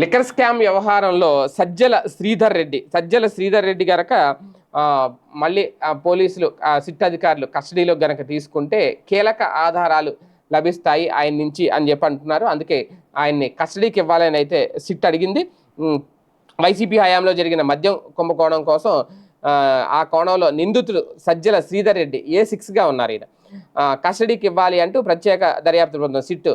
Liquor scam వ్యవహారంలో సజ్జల శ్రీధర్ రెడ్డి సజ్జల శ్రీధర్ రెడ్డి గనక మళ్ళీ పోలీసులు ఆ, సిట్ అధికారులు కస్టడీలో గనక తీసుకుంటే కీలక ఆధారాలు లభిస్తాయి ఆయన నుంచి అని చెప్పి అంటున్నారు. అందుకే ఆయన్ని కస్టడీకి ఇవ్వాలని అయితే సిట్ అడిగింది. వైసీపీ హయాంలో జరిగిన మద్యం కుంభకోణం కోసం ఆ, కోణంలో నిందితుడు సజ్జల శ్రీధర్ రెడ్డి ఏ సిక్స్గా ఉన్నారు ఈయన? కస్టడీకి ఇవ్వాలి అంటూ ప్రత్యేక దర్యాప్తు బృందం సిట్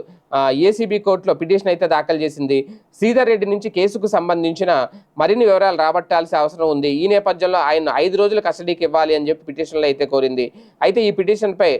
ఏసీబీ కోర్టులో పిటిషన్ అయితే దాఖలు చేసింది. శ్రీధర్ రెడ్డి నుంచి కేసుకు సంబంధించిన మరిన్ని వివరాలు రాబట్టాల్సిన అవసరం ఉంది. ఈ నేపథ్యంలో ఆయన ఐదు రోజులు కస్టడీకి ఇవ్వాలి అని చెప్పి పిటిషన్లో అయితే కోరింది. అయితే ఈ పిటిషన్పై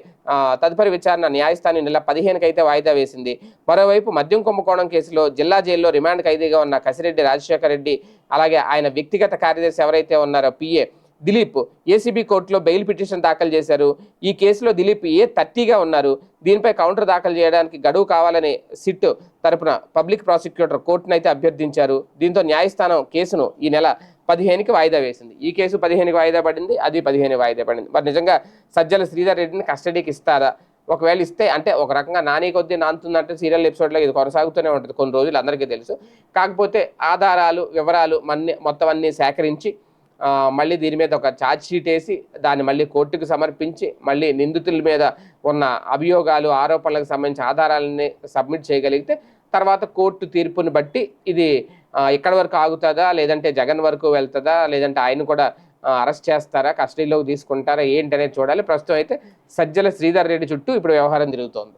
తదుపరి విచారణ న్యాయస్థానం నెల పదిహేనుకి అయితే వాయిదా వేసింది. మరోవైపు మద్యం కుంభకోణం కేసులో జిల్లా జైల్లో రిమాండ్ ఖైదీగా ఉన్న కసిరెడ్డి రాజశేఖర రెడ్డి అలాగే ఆయన వ్యక్తిగత కార్యదర్శి ఎవరైతే ఉన్నారో పిఏ దిలీప్ ఏసీబీ కోర్టులో బెయిల్ పిటిషన్ దాఖలు చేశారు. ఈ కేసులో దిలీప్ ఏ థర్టీగా ఉన్నారు? దీనిపై కౌంటర్ దాఖలు చేయడానికి గడువు కావాలని సిట్ తరపున పబ్లిక్ ప్రాసిక్యూటర్ కోర్టును అయితే అభ్యర్థించారు. దీంతో న్యాయస్థానం కేసును ఈ నెల పదిహేనుకి వాయిదా వేసింది. ఈ కేసు పదిహేనుకి వాయిదా పడింది అది పదిహేను వాయిదా పడింది. మరి నిజంగా సజ్జల శ్రీధర్ రెడ్డిని కస్టడీకి ఇస్తారా? ఒకవేళ ఇస్తే అంటే ఒక రకంగా నాని కొద్దీ నాంతుందంటే సీరియల్ ఎపిసోడ్లో ఇది కొనసాగుతూనే ఉంటుంది. కొన్ని రోజులు అందరికీ తెలుసు. కాకపోతే ఆధారాలు వివరాలు మన్ని మొత్తం అన్నీ సేకరించి మళ్ళీ దీని మీద ఒక ఛార్జ్ షీట్ వేసి దాన్ని మళ్ళీ కోర్టుకు సమర్పించి మళ్ళీ నిందితుల మీద ఉన్న అభియోగాలు ఆరోపణలకు సంబంధించిన ఆధారాలని సబ్మిట్ చేయగలిగితే తర్వాత కోర్టు తీర్పుని బట్టి ఇది ఎక్కడి వరకు ఆగుతుందా లేదంటే జగన్ వరకు వెళ్తుందా లేదంటే ఆయన కూడా అరెస్ట్ చేస్తారా కస్టడీలోకి తీసుకుంటారా ఏంటనేది చూడాలి. ప్రస్తుతం అయితే సజ్జల శ్రీధర్ రెడ్డి చుట్టూ ఇప్పుడు వ్యవహారం జరుగుతోంది